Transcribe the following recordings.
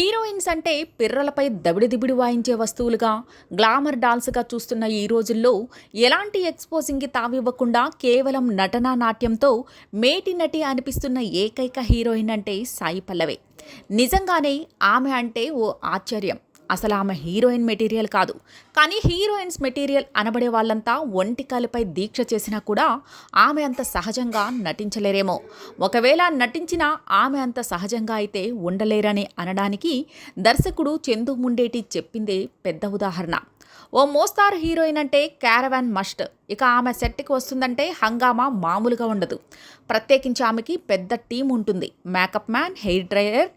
Heroines అంటే పిర్రలపై దబిడిదిబిడి వాయించే వస్తువులుగా glamour డాల్స్గా చూస్తున్న ఈ రోజుల్లో ఎలాంటి ఎక్స్పోజింగ్కి తావివ్వకుండా కేవలం నటనా నాట్యంతో మేటి నటి అనిపిస్తున్న ఏకైక హీరోయిన్ అంటే సాయి పల్లవే. నిజంగానే ఆమె అంటే ఓ ఆశ్చర్యం. అసలు ఆమె హీరోయిన్ మెటీరియల్ కాదు. కానీ హీరోయిన్స్ మెటీరియల్ అనబడే వాళ్ళంతా ఒంటికాలపై దీక్ష చేసినా కూడా ఆమె అంత సహజంగా నటించలేరేమో. ఒకవేళ నటించినా ఆమె అంత సహజంగా అయితే ఉండలేరని అనడానికి దర్శకుడు చందు ముండేటి చెప్పిందే పెద్ద ఉదాహరణ. ఓ మోస్తారు హీరోయిన్ అంటే క్యారవాన్ మస్ట్. ఇక ఆమె సెట్కి వస్తుందంటే హంగామా మామూలుగా ఉండదు. ప్రత్యేకించి ఆమెకి పెద్ద టీం ఉంటుంది. Makeup man hair dryer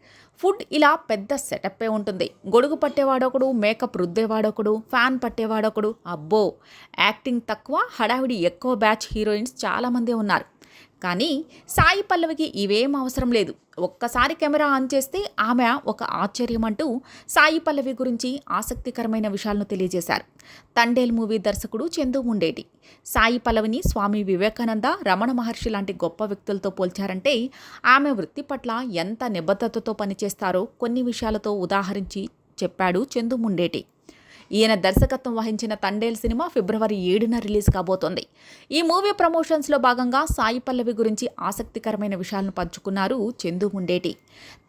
food ఇలా పెద్ద సెటప్పే ఉంటుంది. గొడుగు పట్టేవాడొకడు మేకప్ రుద్దేవాడొకడు ఫ్యాన్ పట్టేవాడొకడు. అబ్బో! యాక్టింగ్ తక్కువ హడావిడి ఎక్కువ బ్యాచ్ హీరోయిన్స్ చాలామంది ఉన్నారు. కానీ సాయి పల్లవికి ఇవేం అవసరం లేదు. ఒక్కసారి కెమెరా ఆన్ చేస్తే ఆమె ఒక ఆశ్చర్యం అంటూ సాయి పల్లవి గురించి ఆసక్తికరమైన విషయాలను తెలియజేశారు. తండేల్ మూవీ దర్శకుడు చందు ఉండేటి సాయి పల్లవిని స్వామి వివేకానంద రమణ మహర్షి లాంటి గొప్ప వ్యక్తులతో పోల్చారంటే ఆమె వృత్తి పట్ల ఎంత నిబద్ధతతో పనిచేస్తారో కొన్ని విషయాలతో ఉదాహరించి చెప్పాడు చందు ముండేటి. ఈయన దర్శకత్వం వహించిన తండేల్ సినిమా ఫిబ్రవరి ఏడున రిలీజ్ కాబోతోంది. ఈ మూవీ ప్రమోషన్స్లో భాగంగా సాయి పల్లవి గురించి ఆసక్తికరమైన విషయాలను పంచుకున్నారు చందు ముండేటి.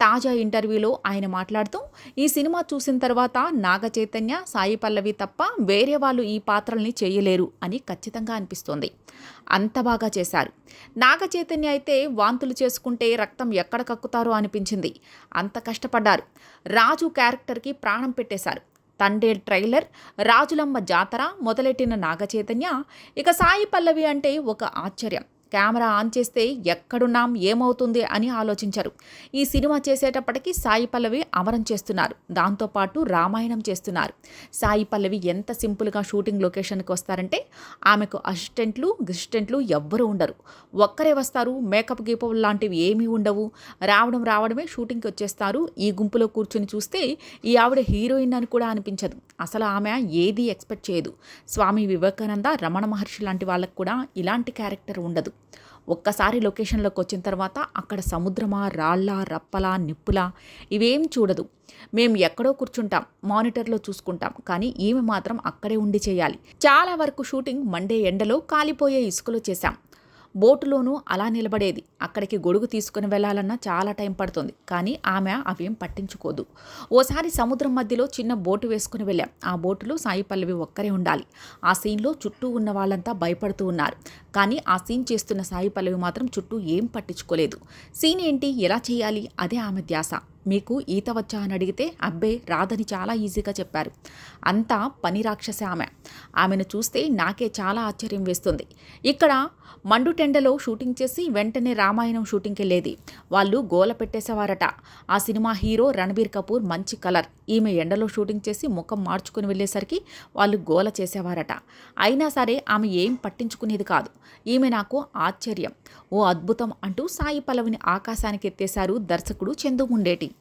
తాజా ఇంటర్వ్యూలో ఆయన మాట్లాడుతూ ఈ సినిమా చూసిన తర్వాత నాగ చైతన్య సాయి పల్లవి తప్ప వేరే వాళ్ళు ఈ పాత్రల్ని చేయలేరు అని ఖచ్చితంగా అనిపిస్తోంది. అంత బాగా చేశారు. నాగ చైతన్య అయితే వాంతులు చేసుకుంటే రక్తం ఎక్కడ కక్కుతారో అనిపించింది. అంత కష్టపడ్డారు. రాజు క్యారెక్టర్కి ప్రాణం పెట్టేశారు. తండేల్ ట్రైలర్ రాజులమ్మ జాతర మొదలెట్టిన నాగచైతన్య ఇక సాయి పల్లవి అంటే ఒక ఆశ్చర్యం. కెమెరా ఆన్ చేస్తే ఎక్కడున్నాం ఏమవుతుంది అని ఆలోచించారు. ఈ సినిమా చేసేటప్పటికి సాయి పల్లవి అమరం చేస్తున్నారు. దాంతోపాటు రామాయణం చేస్తున్నారు. సాయి పల్లవి ఎంత సింపుల్గా షూటింగ్ లొకేషన్కి వస్తారంటే ఆమెకు అసిస్టెంట్లు గిస్టెంట్లు ఎవ్వరూ ఉండరు. ఒక్కరే వస్తారు మేకప్ గీపప్ లాంటివి ఏమీ ఉండవు. రావడం రావడమే షూటింగ్కి వచ్చేస్తారు. ఈ గుంపులో కూర్చొని చూస్తే ఈ ఆవిడ హీరోయిన్ అని కూడా అనిపించదు. అసలు ఆమె ఏది ఎక్స్పెక్ట్ చేయదు. స్వామి వివేకానంద రమణ మహర్షి లాంటి వాళ్ళకు కూడా ఇలాంటి క్యారెక్టర్ ఉండదు. ఒక్కసారి లొకేషన్లోకి వచ్చిన తర్వాత అక్కడ సముద్రమా రాళ్ళ రప్పలా నిప్పులా ఇవేం చూడదు. మేము ఎక్కడో కూర్చుంటాం మానిటర్లో చూసుకుంటాం కానీ ఈమె మాత్రం అక్కడే ఉండి చేయాలి. చాలా వరకు షూటింగ్ మండే ఎండలో కాలిపోయే ఇసుకలో చేశాం. బోటులోనూ అలా నిలబడేది. అక్కడికి గొడుగు తీసుకుని వెళ్ళాలన్నా చాలా టైం పడుతుంది. కానీ ఆమె అవేం పట్టించుకోదు. ఓసారి సముద్రం మధ్యలో చిన్న బోటు వేసుకుని వెళ్ళాం. ఆ బోటులో సాయి పల్లవి ఒక్కరే ఉండాలి. ఆ సీన్లో చుట్టూ ఉన్న వాళ్ళంతా భయపడుతూ ఉన్నారు. కానీ ఆ సీన్ చేస్తున్న సాయి పల్లవి మాత్రం చుట్టూ ఏం పట్టించుకోలేదు. సీన్ ఏంటి? ఎలా చేయాలి? అదే ఆమె ధ్యాస. మీకు ఈత వచ్చా అని అడిగితే అబ్బే రాదని చాలా ఈజీగా చెప్పారు. అంతా పని రాక్షస ఆమె. ఆమెను చూస్తే నాకే చాలా ఆశ్చర్యం వేస్తుంది. ఇక్కడ మండుటెండలో షూటింగ్ చేసి వెంటనే రామాయణం షూటింగ్కి వెళ్ళేది వాళ్ళు గోల పెట్టేసేవారట. ఆ సినిమా హీరో రణబీర్ కపూర్ మంచి కలర్. ఈమె ఎండలో షూటింగ్ చేసి ముఖం మార్చుకుని వెళ్ళేసరికి వాళ్ళు గోల చేసేవారట. అయినా సరే ఆమె ఏం పట్టించుకునేది కాదు. ఈమె నాకు ఆశ్చర్యం. ఓ అద్భుతం అంటూ సాయి పల్లవిని ఆకాశానికి ఎత్తేశారు దర్శకుడు చందు ముండేటి